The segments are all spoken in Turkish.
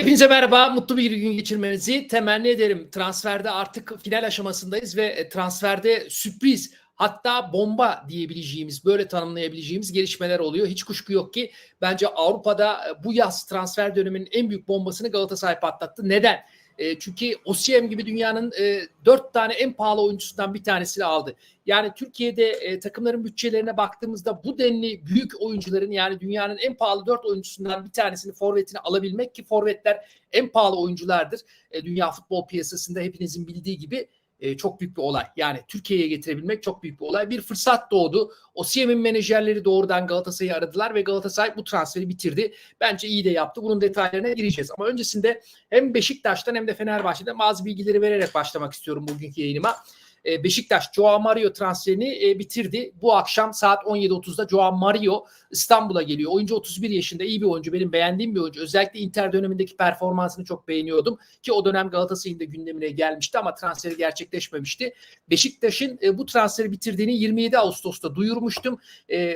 Hepinize merhaba, mutlu bir gün geçirmenizi temenni ederim. Transferde artık final aşamasındayız ve e, transferde sürpriz hatta bomba diyebileceğimiz, böyle tanımlayabileceğimiz gelişmeler oluyor. Hiç kuşku yok ki bence Avrupa'da e, bu yaz transfer döneminin en büyük bombasını Galatasaray patlattı. Neden? E, çünkü Osimhen gibi dünyanın e, dört tane en pahalı oyuncusundan bir tanesini aldı. Yani Türkiye'de e, takımların bütçelerine baktığımızda bu denli büyük oyuncuların yani dünyanın en pahalı dört oyuncusundan bir tanesini forvetini alabilmek ki forvetler en pahalı oyunculardır. E, dünya futbol piyasasında hepinizin bildiği gibi e, çok büyük bir olay. Yani Türkiye'ye getirebilmek çok büyük bir olay. Bir fırsat doğdu. Osimhen'in menajerleri doğrudan Galatasaray'ı aradılar ve Galatasaray bu transferi bitirdi. Bence iyi de yaptı. Bunun detaylarına gireceğiz. Ama öncesinde hem Beşiktaş'tan hem de Fenerbahçe'den bazı bilgileri vererek başlamak istiyorum bugünkü yayınıma. E, Beşiktaş Joao Mario transferini e, bitirdi. Bu akşam saat 17.30'da Joao Mario İstanbul'a geliyor. Oyuncu 31 yaşında iyi bir oyuncu. Benim beğendiğim bir oyuncu. Özellikle Inter dönemindeki performansını çok beğeniyordum. Ki o dönem Galatasaray'ın da gündemine gelmişti ama transferi gerçekleşmemişti. Beşiktaş'ın e, bu transferi bitirdiğini 27 Ağustos'ta duyurmuştum.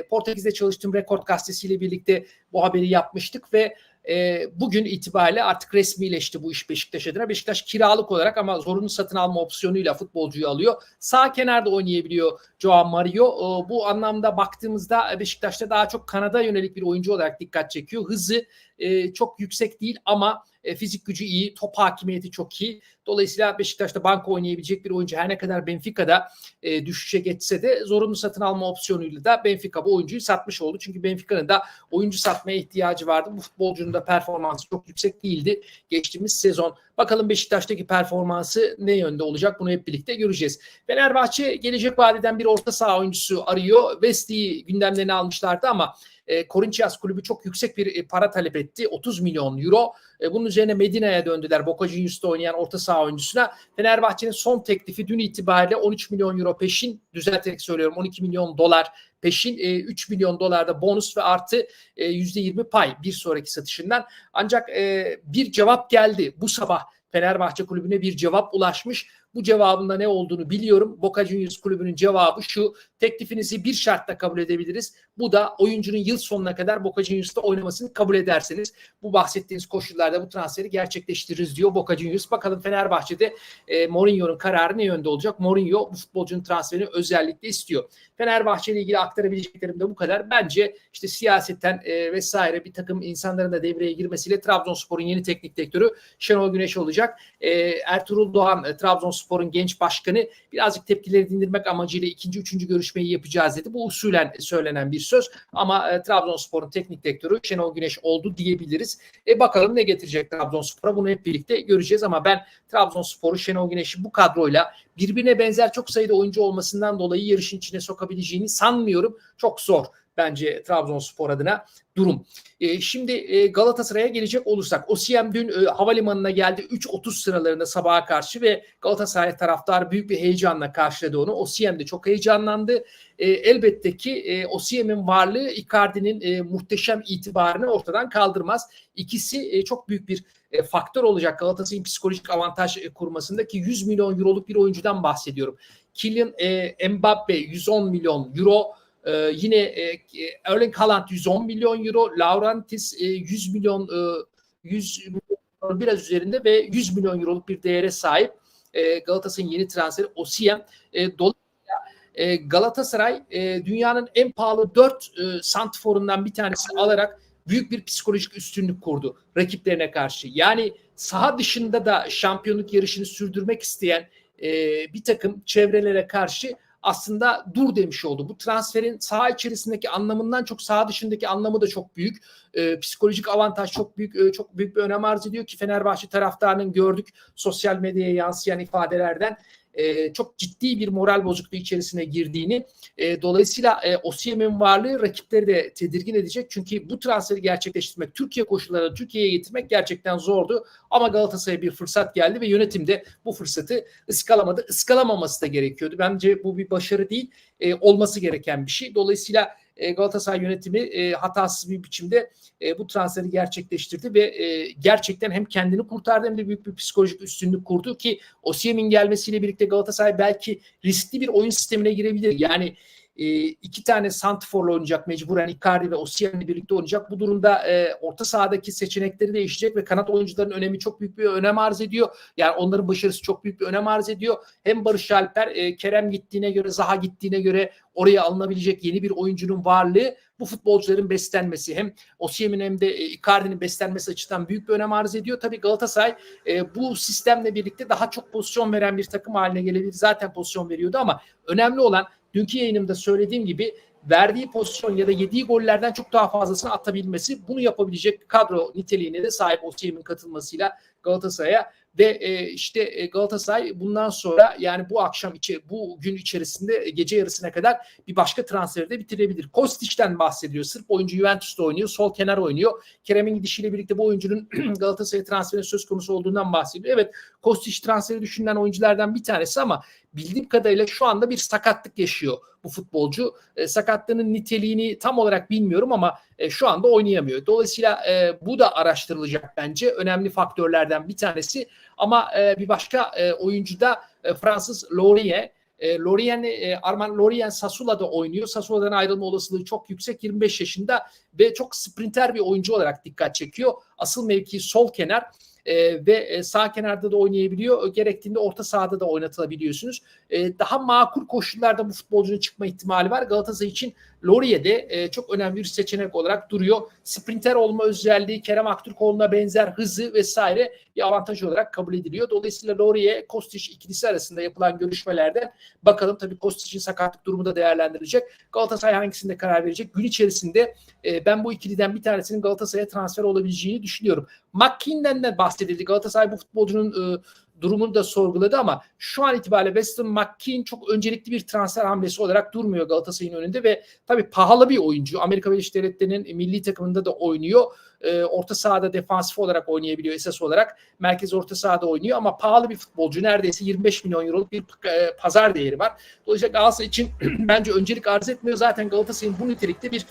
Portekiz'de çalıştığım Rekord gazetesiyle birlikte bu haberi yapmıştık ve e, bugün itibariyle artık resmileşti bu iş Beşiktaş adına. Beşiktaş kiralık olarak ama zorunlu satın alma opsiyonuyla futbolcuyu alıyor. Sağ kenarda oynayabiliyor Joao Mario. E, bu anlamda baktığımızda Beşiktaş'ta daha çok kanada yönelik bir oyuncu olarak dikkat çekiyor. Hızı e, çok yüksek değil ama e, fizik gücü iyi, top hakimiyeti çok iyi. Dolayısıyla Beşiktaş'ta banka oynayabilecek bir oyuncu her ne kadar Benfica'da e, düşüşe geçse de zorunlu satın alma opsiyonuyla da Benfica bu oyuncuyu satmış oldu. Çünkü Benfica'nın da oyuncu satmaya ihtiyacı vardı. Bu futbolcunun da performansı çok yüksek değildi geçtiğimiz sezon. Bakalım Beşiktaş'taki performansı ne yönde olacak bunu hep birlikte göreceğiz. Fenerbahçe gelecek vadeden bir orta saha oyuncusu arıyor. West'i gündemlerine almışlardı ama e, Corinthians kulübü çok yüksek bir e, para talep etti. 30 milyon euro. E, bunun üzerine Medina'ya döndüler. Boca Juniors'ta oynayan orta saha oyuncusuna. Fenerbahçe'nin son teklifi dün itibariyle 13 milyon euro peşin. Düzelterek söylüyorum 12 milyon dolar peşin. E, 3 milyon dolarda bonus ve artı e, %20 pay bir sonraki satışından. Ancak e, bir cevap geldi bu sabah. Fenerbahçe kulübüne bir cevap ulaşmış. Bu cevabında ne olduğunu biliyorum. Boca Juniors kulübünün cevabı şu. Teklifinizi bir şartla kabul edebiliriz. Bu da oyuncunun yıl sonuna kadar Boca Juniors'ta oynamasını kabul ederseniz bu bahsettiğiniz koşullarda bu transferi gerçekleştiririz diyor Boca Juniors. Bakalım Fenerbahçe'de e, Mourinho'nun kararı ne yönde olacak? Mourinho bu futbolcunun transferini özellikle istiyor. Fenerbahçe ile ilgili aktarabileceklerim de bu kadar. Bence işte siyasetten e, vesaire bir takım insanların da devreye girmesiyle Trabzonspor'un yeni teknik direktörü Şenol Güneş olacak. E, Ertuğrul Doğan e, Trabzonspor'un genç başkanı birazcık tepkileri dindirmek amacıyla ikinci, üçüncü görüşmeyi yapacağız dedi. Bu usulen söylenen bir söz ama e, Trabzonspor'un teknik direktörü Şenol Güneş oldu diyebiliriz. E, bakalım ne getirecek Trabzonspor'a bunu hep birlikte göreceğiz ama ben Trabzonspor'u Şenol Güneş'i bu kadroyla birbirine benzer çok sayıda oyuncu olmasından dolayı yarışın içine sokabileceğini sanmıyorum. Çok zor bence Trabzonspor adına durum. E, şimdi e, Galatasaray'a gelecek olursak Osiem dün e, havalimanına geldi 3.30 sıralarında sabaha karşı ve Galatasaray taraftar büyük bir heyecanla karşıladı onu. Osiem de çok heyecanlandı. E, elbette ki e, Osiem'in varlığı Icardi'nin e, muhteşem itibarını ortadan kaldırmaz. İkisi e, çok büyük bir e, faktör olacak Galatasaray'ın psikolojik avantaj e, kurmasındaki 100 milyon euroluk bir oyuncudan bahsediyorum. Kylian e, Mbappe 110 milyon euro ee, yine e, Erling Haaland 110 milyon euro, Laurentis e, 100 milyon e, 100 milyon biraz üzerinde ve 100 milyon euroluk bir değere sahip e, Galatasaray'ın yeni transferi Osiem. E, dolayısıyla e, Galatasaray e, dünyanın en pahalı 4 e, santforundan bir tanesini alarak büyük bir psikolojik üstünlük kurdu rakiplerine karşı. Yani saha dışında da şampiyonluk yarışını sürdürmek isteyen e, bir takım çevrelere karşı aslında dur demiş oldu. Bu transferin saha içerisindeki anlamından çok saha dışındaki anlamı da çok büyük. E, psikolojik avantaj çok büyük e, çok büyük bir önem arz ediyor ki Fenerbahçe taraftarının gördük sosyal medyaya yansıyan ifadelerden e, çok ciddi bir moral bozukluğu içerisine girdiğini e, dolayısıyla e, Osimhen'in varlığı rakipleri de tedirgin edecek. Çünkü bu transferi gerçekleştirmek, Türkiye koşullarını Türkiye'ye getirmek gerçekten zordu. Ama Galatasaray'a bir fırsat geldi ve yönetim de bu fırsatı ıskalamadı. Iskalamaması da gerekiyordu. Bence bu bir başarı değil, e, olması gereken bir şey. Dolayısıyla e, Galatasaray yönetimi e, hatasız bir biçimde e, bu transferi gerçekleştirdi ve gerçekten hem kendini kurtardı hem de büyük bir psikolojik üstünlük kurdu ki Osimhen'in gelmesiyle birlikte Galatasaray belki riskli bir oyun sistemine girebilir. Yani e, iki tane santrforla oynayacak mecburen Icardi ve Osimhen'le birlikte oynayacak. Bu durumda e, orta sahadaki seçenekleri değişecek ve kanat oyuncuların önemi çok büyük bir önem arz ediyor. Yani onların başarısı çok büyük bir önem arz ediyor. Hem Barış Alper, e, Kerem gittiğine göre, Zaha gittiğine göre oraya alınabilecek yeni bir oyuncunun varlığı bu futbolcuların beslenmesi hem Osimhen hem de e, Icardi'nin beslenmesi açısından büyük bir önem arz ediyor. Tabii Galatasaray e, bu sistemle birlikte daha çok pozisyon veren bir takım haline gelebilir. Zaten pozisyon veriyordu ama önemli olan dünkü yayınımda söylediğim gibi verdiği pozisyon ya da yediği gollerden çok daha fazlasını atabilmesi. Bunu yapabilecek kadro niteliğine de sahip Osimhen'in katılmasıyla Galatasaray'a ve e, işte e, Galatasaray bundan sonra yani bu akşam içi bu gün içerisinde e, gece yarısına kadar bir başka transferi de bitirebilir. Kostic'ten bahsediyor. Sırf oyuncu Juventus'ta oynuyor. Sol kenar oynuyor. Kerem'in gidişiyle birlikte bu oyuncunun Galatasaray transferi söz konusu olduğundan bahsediyor. Evet Kostic transferi düşünülen oyunculardan bir tanesi ama bildiğim kadarıyla şu anda bir sakatlık yaşıyor bu futbolcu. E, sakatlığının niteliğini tam olarak bilmiyorum ama e, şu anda oynayamıyor. Dolayısıyla e, bu da araştırılacak bence. Önemli faktörlerden bir tanesi. Ama e, bir başka e, oyuncu da e, Fransız Laurien. E, Lorient, e, Arman Lorient Sassuola'da oynuyor. Sassuola'dan ayrılma olasılığı çok yüksek. 25 yaşında ve çok sprinter bir oyuncu olarak dikkat çekiyor. Asıl mevki sol kenar e, ve e, sağ kenarda da oynayabiliyor. Gerektiğinde orta sahada da oynatılabiliyorsunuz. E, daha makul koşullarda bu futbolcunun çıkma ihtimali var. Galatasaray için Laurier de e, çok önemli bir seçenek olarak duruyor. Sprinter olma özelliği Kerem Aktürkoğlu'na benzer hızı vesaire bir avantaj olarak kabul ediliyor. Dolayısıyla Laurier Kostić ikilisi arasında yapılan görüşmelerde bakalım tabii Kostić'in sakatlık durumu da değerlendirilecek. Galatasaray hangisinde karar verecek? Gün içerisinde e, ben bu ikiliden bir tanesinin Galatasaray'a transfer olabileceğini düşünüyorum. McKinnon'den de bahsedildi. Galatasaray bu futbolcunun e, durumunu da sorguladı ama şu an itibariyle Weston McKean çok öncelikli bir transfer hamlesi olarak durmuyor Galatasaray'ın önünde ve tabii pahalı bir oyuncu. Amerika Birleşik Devletleri'nin milli takımında da oynuyor. E, orta sahada defansif olarak oynayabiliyor esas olarak. Merkez orta sahada oynuyor ama pahalı bir futbolcu. Neredeyse 25 milyon euroluk bir e, pazar değeri var. Dolayısıyla Galatasaray için bence öncelik arz etmiyor. Zaten Galatasaray'ın bu nitelikte bir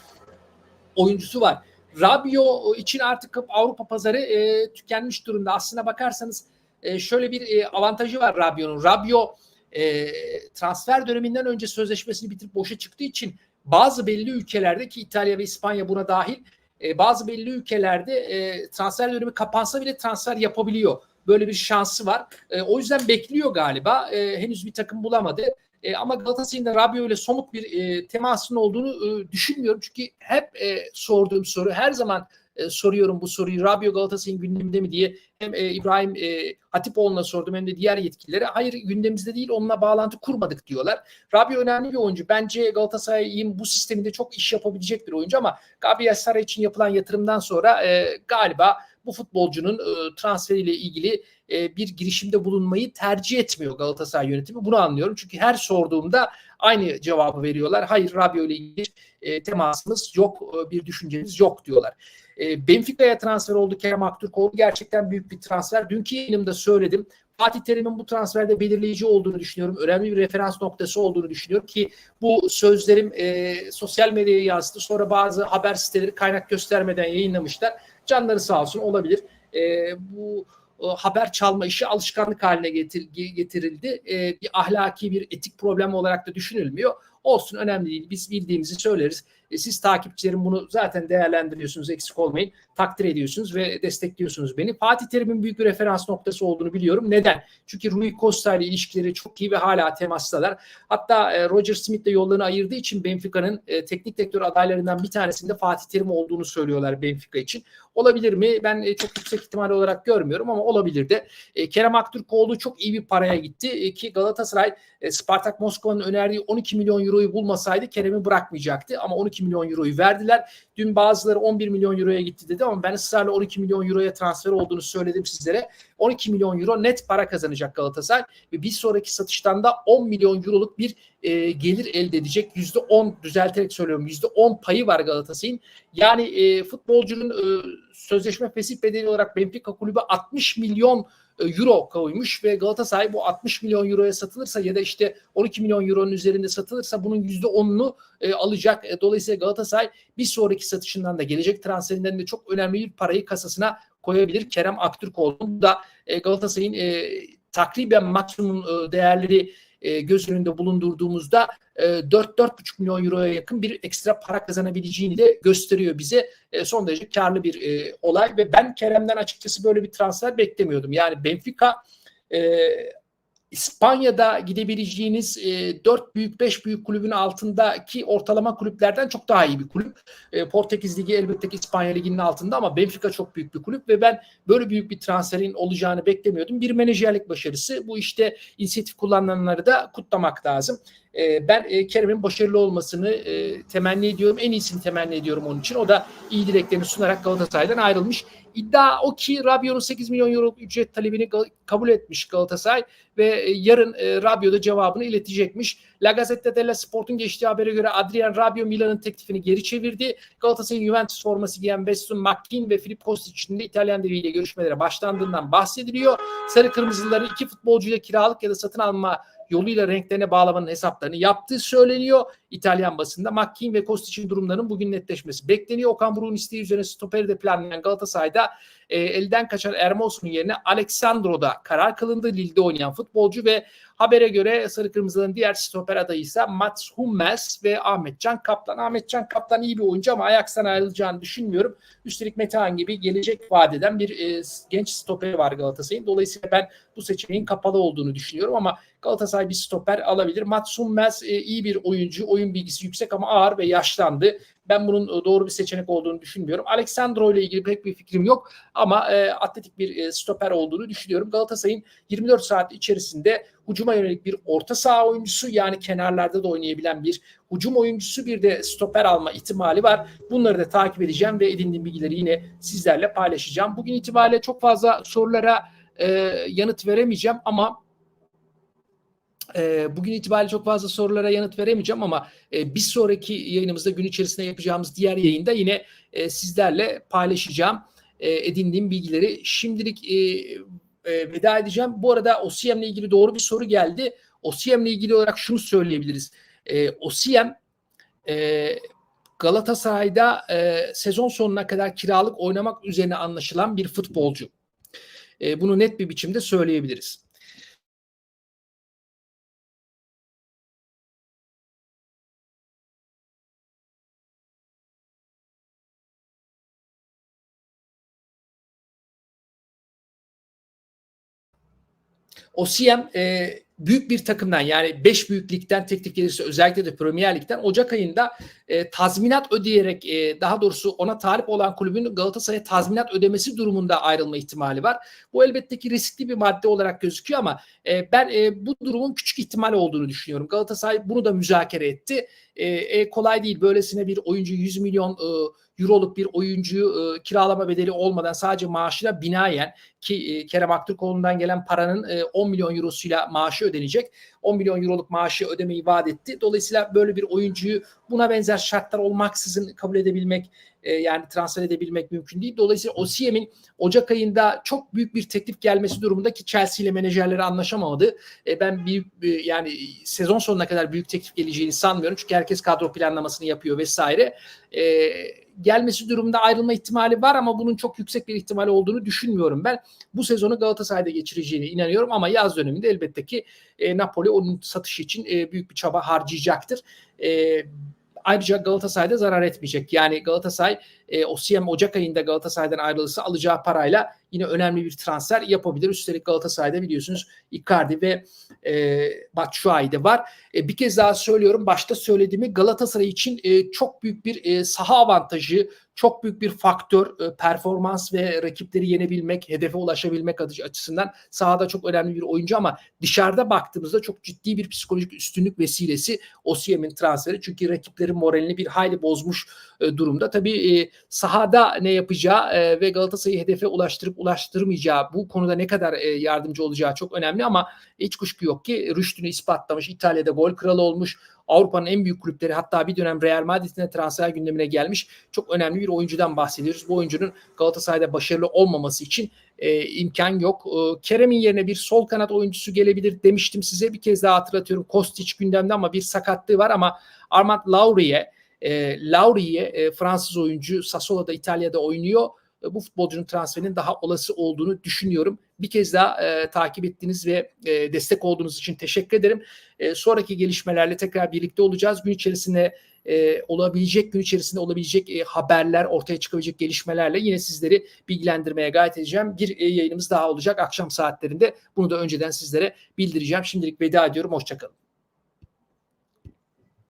oyuncusu var. Rabio için artık Avrupa pazarı e, tükenmiş durumda. Aslına bakarsanız e, şöyle bir e, avantajı var Rabio'nun. Rabio e, transfer döneminden önce sözleşmesini bitirip boşa çıktığı için bazı belli ülkelerde ki İtalya ve İspanya buna dahil bazı belli ülkelerde transfer dönemi kapansa bile transfer yapabiliyor. Böyle bir şansı var. O yüzden bekliyor galiba. Henüz bir takım bulamadı. Ama Galatasaray'ın da Rabio ile somut bir temasının olduğunu düşünmüyorum. Çünkü hep sorduğum soru her zaman e, soruyorum bu soruyu. Rabio Galatasaray'ın gündeminde mi diye hem e, İbrahim e, Hatipoğlu'na sordum hem de diğer yetkililere. Hayır gündemimizde değil onunla bağlantı kurmadık diyorlar. Rabio önemli bir oyuncu. Bence Galatasaray'ın bu sisteminde çok iş yapabilecek bir oyuncu ama Gabriel Sara için yapılan yatırımdan sonra e, galiba bu futbolcunun e, transferiyle ilgili e, bir girişimde bulunmayı tercih etmiyor Galatasaray yönetimi. Bunu anlıyorum. Çünkü her sorduğumda aynı cevabı veriyorlar. Hayır Rabio ile ilgili e, temasımız yok, e, bir düşüncemiz yok diyorlar. E, Benfica'ya transfer oldu Kerem Aktürkoğlu. Gerçekten büyük bir transfer. Dünkü yayınımda söyledim. Fatih Terim'in bu transferde belirleyici olduğunu düşünüyorum. Önemli bir referans noktası olduğunu düşünüyorum ki bu sözlerim e, sosyal medyaya yansıdı. Sonra bazı haber siteleri kaynak göstermeden yayınlamışlar. Canları sağ olsun olabilir. E, bu haber çalma işi alışkanlık haline getir, getirildi. E, bir ahlaki bir etik problem olarak da düşünülmüyor. Olsun önemli değil. Biz bildiğimizi söyleriz. E, siz takipçilerim bunu zaten değerlendiriyorsunuz eksik olmayın. Takdir ediyorsunuz ve destekliyorsunuz beni. Fatih Terim'in büyük bir referans noktası olduğunu biliyorum. Neden? Çünkü Rui Costa ile ilişkileri çok iyi ve hala temastalar. Hatta e, Roger Smith de yollarını ayırdığı için Benfica'nın e, teknik direktör adaylarından bir tanesinde Fatih Terim olduğunu söylüyorlar Benfica için. Olabilir mi? Ben e, çok yüksek ihtimal olarak görmüyorum ama olabilir de. E, Kerem Aktürkoğlu çok iyi bir paraya gitti e, ki Galatasaray e, Spartak Moskova'nın önerdiği 12 milyon euroyu bulmasaydı Kerem'i bırakmayacaktı ama 12 milyon euroyu verdiler. Dün bazıları 11 milyon euroya gitti dedi ama ben ısrarla 12 milyon euroya transfer olduğunu söyledim sizlere. 12 milyon euro net para kazanacak Galatasaray ve bir sonraki satıştan da 10 milyon euroluk bir e, gelir elde edecek. %10 düzelterek söylüyorum %10 payı var Galatasaray'ın. Yani e, futbolcunun e, sözleşme fesih bedeli olarak Benfica kulübü 60 milyon e, euro koymuş ve Galatasaray bu 60 milyon euroya satılırsa ya da işte 12 milyon euronun üzerinde satılırsa bunun %10'unu e, alacak. E, dolayısıyla Galatasaray bir sonraki satışından da gelecek transferinden de çok önemli bir parayı kasasına koyabilir. Kerem Aktürkoğlu da e, Galatasaray'ın e, takriben maksimum e, değerleri e, göz önünde bulundurduğumuzda e, 4-4,5 milyon euroya yakın bir ekstra para kazanabileceğini de gösteriyor bize. E, son derece karlı bir e, olay ve ben Kerem'den açıkçası böyle bir transfer beklemiyordum. Yani Benfica e, İspanya'da gidebileceğiniz e, 4 büyük 5 büyük kulübün altındaki ortalama kulüplerden çok daha iyi bir kulüp. E, Portekiz Ligi elbette ki İspanya Ligi'nin altında ama Benfica çok büyük bir kulüp ve ben böyle büyük bir transferin olacağını beklemiyordum. Bir menajerlik başarısı. Bu işte inisiyatif kullananları da kutlamak lazım. E, ben e, Kerem'in başarılı olmasını e, temenni ediyorum. En iyisini temenni ediyorum onun için. O da iyi dileklerini sunarak Galatasaray'dan ayrılmış. İddia o ki Rabiot'un 8 milyon euro ücret talebini kabul etmiş Galatasaray ve yarın e, cevabını iletecekmiş. La Gazzetta della Sport'un geçtiği habere göre Adrian Rabiot Milan'ın teklifini geri çevirdi. Galatasaray'ın Juventus forması giyen Weston McKean ve Filip Kostic'in de İtalyan deviyle görüşmelere başlandığından bahsediliyor. Sarı Kırmızıların iki futbolcuyla kiralık ya da satın alma yoluyla renklerine bağlamanın hesaplarını yaptığı söyleniyor. İtalyan basında McKean ve Kostic'in durumlarının bugün netleşmesi bekleniyor. Okan Buruk'un isteği üzerine stoperi de planlayan Galatasaray'da e, elden kaçan Ermos'un yerine Alexandro'da karar kılındı. Lille'de oynayan futbolcu ve habere göre Sarı Kırmızıların diğer stoper adayı ise Mats Hummels ve Ahmet Can Kaplan. Ahmet Can Kaplan iyi bir oyuncu ama Ajax'tan ayrılacağını düşünmüyorum. Üstelik Metehan gibi gelecek vadeden bir e, genç stoperi var Galatasaray'ın. Dolayısıyla ben bu seçeneğin kapalı olduğunu düşünüyorum ama Galatasaray bir stoper alabilir. Mats Hummels e, iyi bir oyuncu. Oyun bilgisi yüksek ama ağır ve yaşlandı. Ben bunun e, doğru bir seçenek olduğunu düşünmüyorum. Alexandro ile ilgili pek bir fikrim yok ama e, atletik bir e, stoper olduğunu düşünüyorum. Galatasaray'ın 24 saat içerisinde hücuma yönelik bir orta saha oyuncusu yani kenarlarda da oynayabilen bir hücum oyuncusu bir de stoper alma ihtimali var. Bunları da takip edeceğim ve edindiğim bilgileri yine sizlerle paylaşacağım. Bugün itibariyle çok fazla sorulara e, yanıt veremeyeceğim ama e, bugün itibariyle çok fazla sorulara yanıt veremeyeceğim ama e, bir sonraki yayınımızda gün içerisinde yapacağımız diğer yayında yine e, sizlerle paylaşacağım e, edindiğim bilgileri. Şimdilik veda edeceğim. Bu arada OSİEM ile ilgili doğru bir soru geldi. OSİEM ile ilgili olarak şunu söyleyebiliriz. E, Galatasaray'da sezon sonuna kadar kiralık oynamak üzerine anlaşılan bir futbolcu. Bunu net bir biçimde söyleyebiliriz. Osiem e, büyük bir takımdan yani 5 büyük ligden teklif gelirse özellikle de Premier Lig'den Ocak ayında e, tazminat ödeyerek e, daha doğrusu ona talip olan kulübün Galatasaray'a tazminat ödemesi durumunda ayrılma ihtimali var. Bu elbette ki riskli bir madde olarak gözüküyor ama e, ben e, bu durumun küçük ihtimal olduğunu düşünüyorum. Galatasaray bunu da müzakere etti. E, e, kolay değil böylesine bir oyuncu 100 milyon e, euroluk bir oyuncuyu e, kiralama bedeli olmadan sadece maaşıyla binayen ki e, Kerem Aktürkoğlu'ndan gelen paranın e, 10 milyon eurosuyla maaşı ödenecek. 10 milyon euroluk maaşı ödemeyi vaat etti. Dolayısıyla böyle bir oyuncuyu buna benzer şartlar olmaksızın kabul edebilmek e, yani transfer edebilmek mümkün değil. Dolayısıyla Osiem'in Ocak ayında çok büyük bir teklif gelmesi durumunda ki Chelsea ile menajerleri anlaşamadı. E, ben bir e, yani sezon sonuna kadar büyük teklif geleceğini sanmıyorum. Çünkü herkes kadro planlamasını yapıyor vesaire. E, gelmesi durumunda ayrılma ihtimali var ama bunun çok yüksek bir ihtimal olduğunu düşünmüyorum ben. Bu sezonu Galatasaray'da geçireceğine inanıyorum ama yaz döneminde elbette ki e, Napoli onun satışı için e, büyük bir çaba harcayacaktır. E, ayrıca Galatasaray'da zarar etmeyecek. Yani Galatasaray e, Osiem Ocak ayında Galatasaray'dan ayrılırsa alacağı parayla yine önemli bir transfer yapabilir. Üstelik Galatasaray'da biliyorsunuz Icardi ve e, Batshuayi de var. E, bir kez daha söylüyorum başta söylediğimi Galatasaray için e, çok büyük bir e, saha avantajı, çok büyük bir faktör e, performans ve rakipleri yenebilmek, hedefe ulaşabilmek açısından sahada çok önemli bir oyuncu ama dışarıda baktığımızda çok ciddi bir psikolojik üstünlük vesilesi Osiem'in transferi. Çünkü rakiplerin moralini bir hayli bozmuş e, durumda. Tabii e, sahada ne yapacağı e, ve Galatasaray'ı hedefe ulaştırıp ulaştırmayacağı bu konuda ne kadar e, yardımcı olacağı çok önemli ama hiç kuşku yok ki rüştünü ispatlamış. İtalya'da gol kralı olmuş. Avrupa'nın en büyük kulüpleri hatta bir dönem Real Madrid'in transfer gündemine gelmiş çok önemli bir oyuncudan bahsediyoruz. Bu oyuncunun Galatasaray'da başarılı olmaması için e, imkan yok. E, Kerem'in yerine bir sol kanat oyuncusu gelebilir demiştim size. Bir kez daha hatırlatıyorum. Kostic gündemde ama bir sakatlığı var ama Armand Laurier e, Laurier e, Fransız oyuncu Sassuolo'da İtalya'da oynuyor. E, bu futbolcunun transferinin daha olası olduğunu düşünüyorum. Bir kez daha e, takip ettiğiniz ve e, destek olduğunuz için teşekkür ederim. E, sonraki gelişmelerle tekrar birlikte olacağız. Gün içerisinde e, olabilecek gün içerisinde olabilecek e, haberler, ortaya çıkabilecek gelişmelerle yine sizleri bilgilendirmeye gayret edeceğim. Bir e, yayınımız daha olacak akşam saatlerinde. Bunu da önceden sizlere bildireceğim. Şimdilik veda ediyorum. Hoşçakalın.